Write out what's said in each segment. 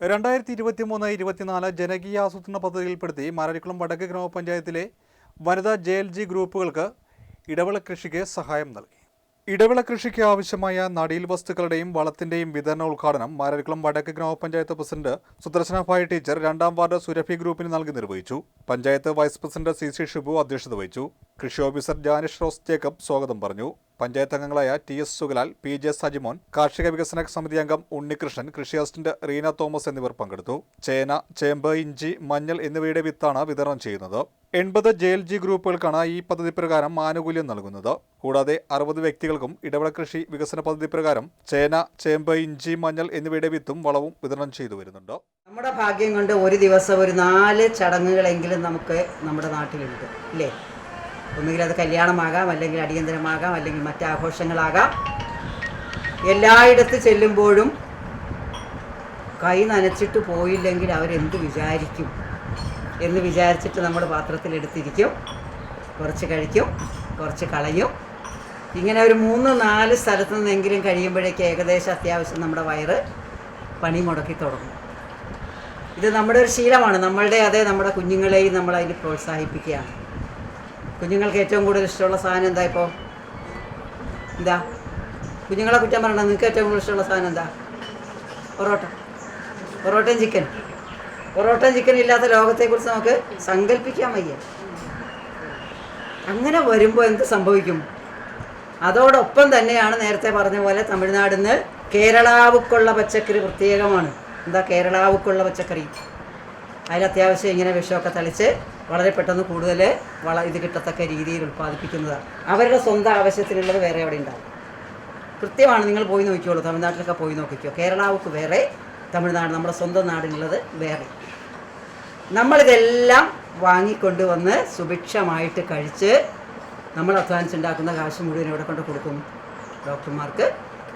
രണ്ടായിരത്തി ഇരുപത്തി മൂന്ന് ഇരുപത്തിനാല് ജനകീയ ആസൂത്രണ പദ്ധതിയിൽപ്പെടുത്തി മരടിക്കുളം വടക്ക് ഗ്രാമപഞ്ചായത്തിലെ വനിതാ ജെ എൽ ജി ഗ്രൂപ്പുകൾക്ക് ഇടവിള കൃഷിക്ക് സഹായം നൽകി. ഇടവിള കൃഷിക്ക് ആവശ്യമായ നടീൽ വസ്തുക്കളുടെയും വളത്തിന്റെയും വിതരണ ഉദ്ഘാടനം മാരാരിക്കുളം വടക്ക് ഗ്രാമപഞ്ചായത്ത് പ്രസിഡന്റ് സുദർശന ഭായ് ടീച്ചർ രണ്ടാം വാർഡ് സുരഭി ഗ്രൂപ്പിന് നൽകി നിർവഹിച്ചു. Panchayat vice president C C Shibu അധ്യക്ഷത വഹിച്ചു. കൃഷി ഓഫീസർ ജാനിഷ് റോസ് ജേക്കബ് സ്വാഗതം പറഞ്ഞു. പഞ്ചായത്ത് അംഗങ്ങളായ T S Sugalal P J Sajimon കാർഷിക വികസന സമിതി അംഗം ഉണ്ണികൃഷ്ണൻ കൃഷി അസിസ്റ്റന്റ് റീന തോമസ് എന്നിവർ പങ്കെടുത്തു. ചേന ചേമ്പ് ഇഞ്ചി മഞ്ഞൾ എന്നിവയുടെ വിത്താണ് വിതരണം ചെയ്യുന്നത്. എൺപത് ജെ എൽ ജി ഗ്രൂപ്പുകൾക്കാണ് ഈ പദ്ധതി പ്രകാരം ആനുകൂല്യം നൽകുന്നത്. കൂടാതെ അറുപത് വ്യക്തികൾക്കും ഇടവിള കൃഷി വികസന പദ്ധതി പ്രകാരം ചേന ചേമ്പ് ഇഞ്ചി മഞ്ഞൾ എന്നിവയുടെ വിത്തും വളവും വിതരണം ചെയ്തു വരുന്നുണ്ട്. നമ്മുടെ ഭാഗ്യം കൊണ്ട് ഒരു ദിവസം ഒരു നാല് ചടങ്ങുകളെങ്കിലും നമുക്ക് നമ്മുടെ നാട്ടിലുണ്ട് ഇല്ലേ? ഒന്നുകിൽ അത് കല്യാണമാകാം അല്ലെങ്കിൽ അടിയന്തരമാകാം അല്ലെങ്കിൽ മറ്റാഘോഷങ്ങളാകാം. എല്ലായിടത്ത് ചെല്ലുമ്പോഴും കൈ നനച്ചിട്ട് പോയില്ലെങ്കിൽ അവരെന്ത് വിചാരിക്കും? എന്ന് വിചാരിച്ചിട്ട് നമ്മൾ പാത്രത്തിലെടുത്തിരിക്കും കുറച്ച് കഴിക്കും കുറച്ച് കളയും. ഇങ്ങനെ ഒരു മൂന്ന് നാല് സ്ഥലത്ത് നിന്നെങ്കിലും കഴിയുമ്പോഴേക്ക് ഏകദേശം അത്യാവശ്യം നമ്മുടെ വയറ് പണി മുടക്കി തുടങ്ങും. ഇത് നമ്മുടെ ഒരു ശീലമാണ്. നമ്മളുടെ അതേ നമ്മുടെ കുഞ്ഞുങ്ങളെയും നമ്മൾ അതിന് പ്രോത്സാഹിപ്പിക്കുകയാണ്. കുഞ്ഞുങ്ങൾക്ക് ഏറ്റവും കൂടുതൽ ഇഷ്ടമുള്ള സാധനം എന്താ ഇപ്പോൾ എന്താ? കുഞ്ഞുങ്ങളെ കുറ്റം പറയണം നിങ്ങൾക്ക് ഏറ്റവും കൂടുതൽ ഇഷ്ടമുള്ള സാധനം എന്താ? പൊറോട്ട. പൊറോട്ടയും ചിക്കൻ പൊറോട്ടയും ചിക്കൻ ഇല്ലാത്ത ലോകത്തെക്കുറിച്ച് നമുക്ക് സങ്കല്പിക്കാൻ വയ്യ. അങ്ങനെ വരുമ്പോൾ എന്ത് സംഭവിക്കും? അതോടൊപ്പം തന്നെയാണ് നേരത്തെ പറഞ്ഞ പോലെ തമിഴ്നാടിൽ നിന്ന് കേരളാവുക്കുള്ള പച്ചക്കറി പ്രത്യേകമാണ്. എന്താ കേരളാവുക്കുള്ള പച്ചക്കറി? അതിൽ അത്യാവശ്യം ഇങ്ങനെ വിഷമൊക്കെ തളിച്ച് വളരെ പെട്ടെന്ന് കൂടുതൽ വള ഇത് കിട്ടത്തക്ക രീതിയിൽ ഉൽപ്പാദിപ്പിക്കുന്നതാണ്. അവരുടെ സ്വന്തം ആവശ്യത്തിനുള്ളത് വേറെ എവിടെ ഉണ്ടാവും? കൃത്യമാണ് നിങ്ങൾ പോയി നോക്കിക്കോളൂ തമിഴ്നാട്ടിലൊക്കെ പോയി നോക്കിക്കോ. കേരളാവുക്ക് വേറെ തമിഴ്നാട് നമ്മുടെ സ്വന്തം നാടിനുള്ളത് വേറെ. നമ്മളിതെല്ലാം വാങ്ങിക്കൊണ്ടുവന്ന് സുഭിക്ഷമായിട്ട് കഴിച്ച് നമ്മൾ അധ്വാനിച്ച് ഉണ്ടാക്കുന്ന കാശ് മുഴുവൻ എവിടെ കൊണ്ട് കൊടുക്കും? ഡോക്ടർമാർക്ക്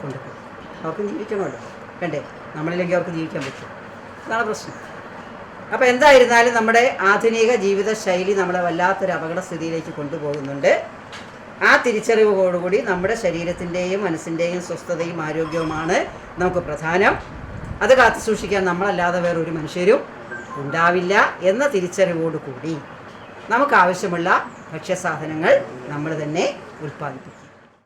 കൊണ്ടുപോകും അവർക്ക് ജീവിക്കണമല്ലോ. വേണ്ടേ നമ്മളില്ലെങ്കിൽ അവർക്ക് ജീവിക്കാൻ പറ്റും. അതാണ് പ്രശ്നം. അപ്പോൾ എന്തായിരുന്നാലും നമ്മുടെ ആധുനിക ജീവിത ശൈലി നമ്മളെ വല്ലാത്തൊരു അപകടസ്ഥിതിയിലേക്ക് കൊണ്ടുപോകുന്നുണ്ട്. ആ തിരിച്ചറിവോടുകൂടി നമ്മുടെ ശരീരത്തിന്റെയും മനസ്സിന്റെയും സ്വസ്ഥതയും ആരോഗ്യവുമാണ് നമുക്ക് പ്രധാനം. അത് കാത്തു സൂക്ഷിക്കാൻ നമ്മളല്ലാതെ വേറൊരു മനുഷ്യരും ഉണ്ടാവില്ല എന്ന തിരിച്ചറിവോടുകൂടി നമുക്ക് ആവശ്യമുള്ള ഭക്ഷ്യസാധനങ്ങൾ നമ്മൾ തന്നെ ഉൽപ്പാദിപ്പിക്കും.